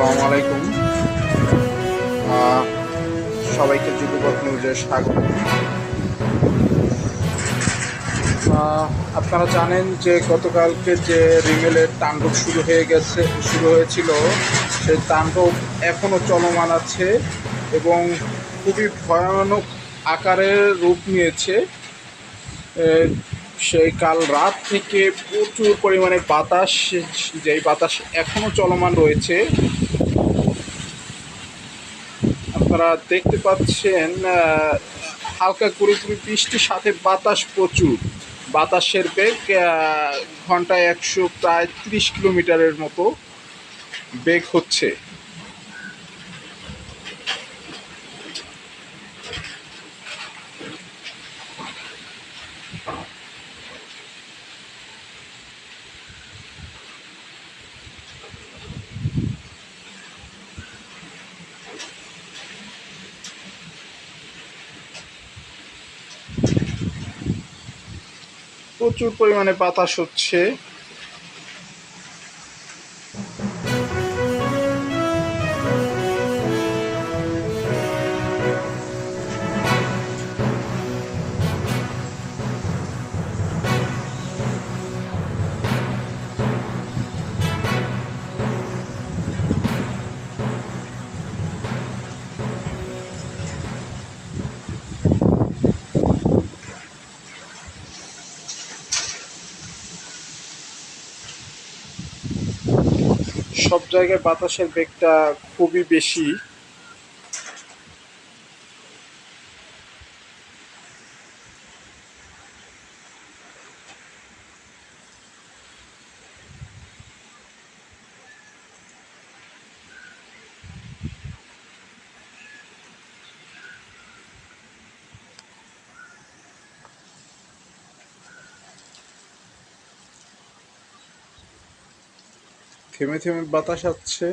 আসসালামু আলাইকুম। সবাইকে যুগপথ নিউজে স্বাগত। আপনারা জানেন যে গতকালকে যে রিমেলের তাণ্ডব শুরু হয়ে গেছে, শুরু হয়েছিল সেই তাণ্ডব এখনও চলমান আছে এবং খুবই ভয়ানক আকারের রূপ নিয়েছে। সেই কাল রাত থেকে প্রচুর পরিমাণে বাতাস, যেই বাতাস এখনও চলমান রয়েছে আপনারা দেখতে পাচ্ছেন হালকা গুড়ি বৃষ্টির সাথে বাতাস প্রচুর। বাতাসের বেগ ঘন্টায় একশো প্রায় তিরিশ কিলোমিটারের মতো বেগ হচ্ছে। প্রচুর পরিমাণে বাতাস হচ্ছে। সব জায়গায় বাতাসের বেগটা খুবই বেশি। থেমে থেমে বাতাস আসছে